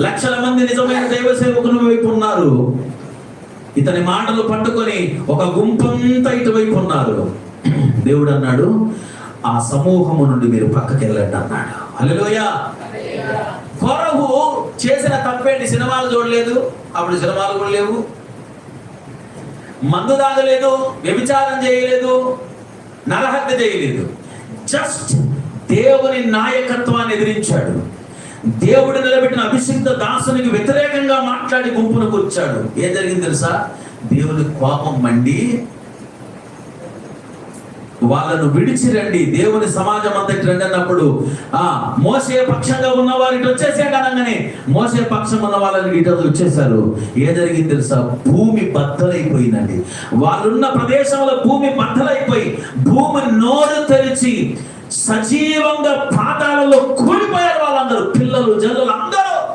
లక్షల మంది నిజమైన దైవ సేవకుల వైపు ఉన్నారు. ఇతని మాటలు పట్టుకొని ఒక గుంపంతా ఇటువైపు ఉన్నారు. దేవుడు అన్నాడు ఆ సమూహము నుండి మీరు పక్కకి వెళ్ళండి అన్నాడు. అల్లెలోయ కొరవు చేసిన తప్పేంటి? సినిమాలు చూడలేదు. అప్పుడు సినిమాలు కూడా లేవు. మందు తాగలేదు వ్యభిచారం చేయలేదు నరహత్య చేయలేదు. జస్ట్ దేవుని నాయకత్వాన్ని ఎదిరించాడు. దేవుడు నిలబెట్టిన అభిషిక్త దాసునికి వ్యతిరేకంగా మాట్లాడి గుంపునకు వచ్చాడు. ఏం జరిగింది తెలుసా? దేవుని కోపం మండి వాళ్ళను విడిచి రండి. దేవుని సమాజం అంతటి రండి అన్నప్పుడు ఆ మోసే పక్షంగా ఉన్న వారు ఇటు వచ్చేసే అనగానే మోసే పక్షం ఉన్న వాళ్ళని ఇటు వచ్చేసారు. ఏ జరిగింది తెలుసా? భూమి బద్దలైపోయిందండి. వాళ్ళున్న ప్రదేశంలో భూమి బద్దలైపోయి భూమి నోరు తెరిచి సజీవంగా పాతాలలో కూలిపోయారు వాళ్ళందరూ. जलो जलो